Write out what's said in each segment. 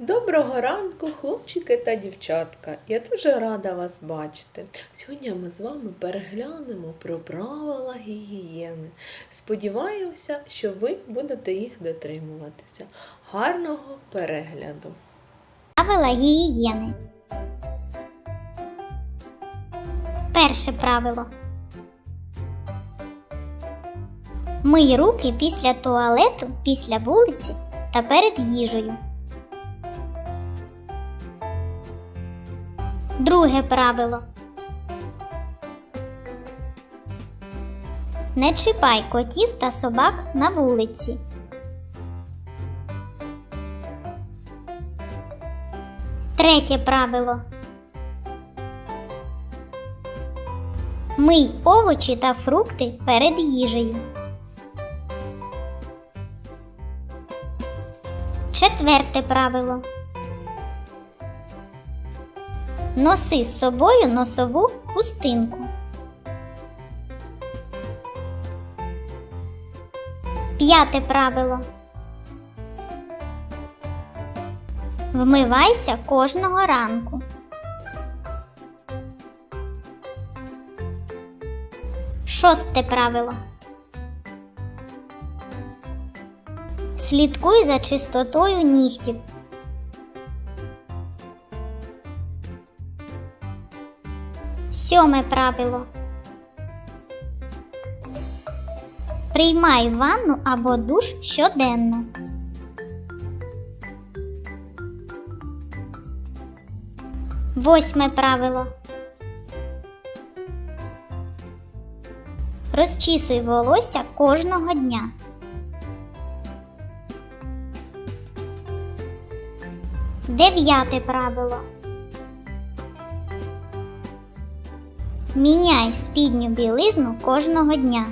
Доброго ранку, хлопчики та дівчатка. Я дуже рада вас бачити. Сьогодні ми з вами переглянемо про правила гігієни. Сподіваюся, що ви будете їх дотримуватися. Гарного перегляду! Правила гігієни. Перше правило. Мий руки після туалету, після вулиці та перед їжею. Друге правило. Не чіпай котів та собак на вулиці. Третє правило. Мий овочі та фрукти перед їжею. Четверте правило. Носи з собою носову хустинку. П'яте правило. Вмивайся кожного ранку. Шосте правило. Слідкуй за чистотою нігтів. Сьоме правило. Приймай ванну або душ щоденно. Восьме правило. Розчісуй волосся кожного дня. Дев'яте правило. Міняй спідню білизну кожного дня.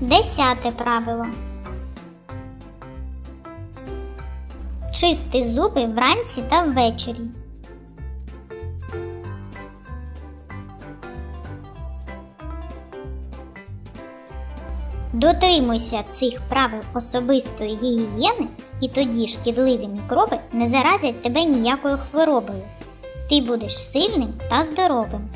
Десяте правило. Чисти зуби вранці та ввечері. Дотримуйся цих правил особистої гігієни, і тоді шкідливі мікроби не заразять тебе ніякою хворобою. Ти будеш сильним та здоровим.